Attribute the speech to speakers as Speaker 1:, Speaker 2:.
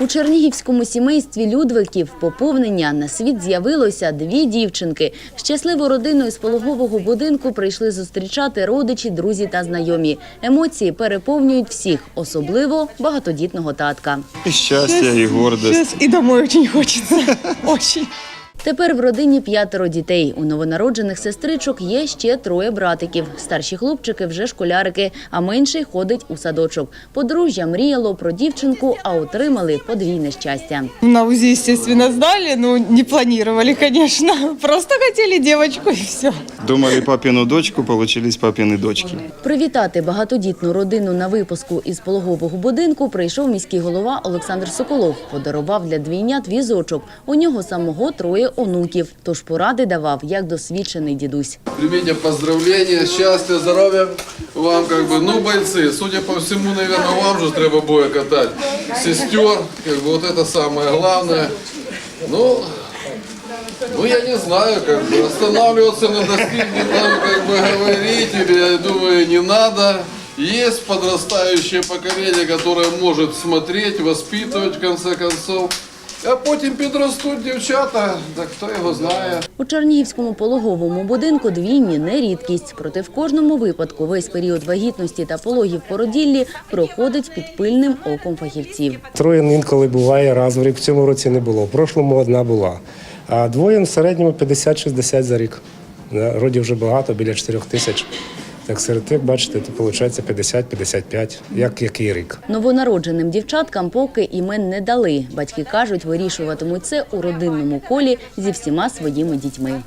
Speaker 1: У чернігівському сімействі Людвиків поповнення на світ з'явилося дві дівчинки. Щасливу родину із пологового будинку прийшли зустрічати родичі, друзі та знайомі. Емоції переповнюють всіх, особливо багатодітного татка.
Speaker 2: І щастя, і
Speaker 3: гордість. И домой дуже хочеться. Очень.
Speaker 1: Тепер в родині п'ятеро дітей. У новонароджених сестричок є ще троє братиків. Старші хлопчики вже школярики, а менший ходить у садочок. Подружжя мріяло про дівчинку, а отримали подвійне щастя.
Speaker 3: На УЗИ, естественно, сдали, но не планировали, конечно. Просто хотели девочку и все.
Speaker 2: Думали папину дочку, получились папины дочки.
Speaker 1: Привітати багатодітну родину на випуску із пологового будинку прийшов міський голова Олександр Соколов. Подарував для двійнят візочок. У нього самого троє онуків. Тож поради давав як досвідчений дідусь.
Speaker 4: Примите поздравления, счастья, здоровья вам, как бы, ну, бойцы, судя по всему, наверное, вам же треба боя катать. Сестер, как бы, вот это самое главное. Ну, ну, я не знаю, как бы, останавливаться на достигнутом, как бы, говорить, или, я думаю, не надо. Есть подрастающее поколение, которое может смотреть, воспитывать, в конце концов. А потім підростуть дівчата, так хто його знає.
Speaker 1: У Чернігівському пологовому будинку двійні не рідкість. Проте в кожному випадку весь період вагітності та пологів породіллі проходить під пильним оком фахівців.
Speaker 5: Троє інколи буває раз в рік. В цьому році не було. В прошлому одна була. А двоє в середньому 50-60 за рік. Родів вже багато, біля 4 тисяч. Так серед тих, бачите, то виходить 50-55, як який рік.
Speaker 1: Новонародженим дівчаткам поки імен не дали. Батьки кажуть, вирішуватимуть це у родинному колі зі всіма своїми дітьми.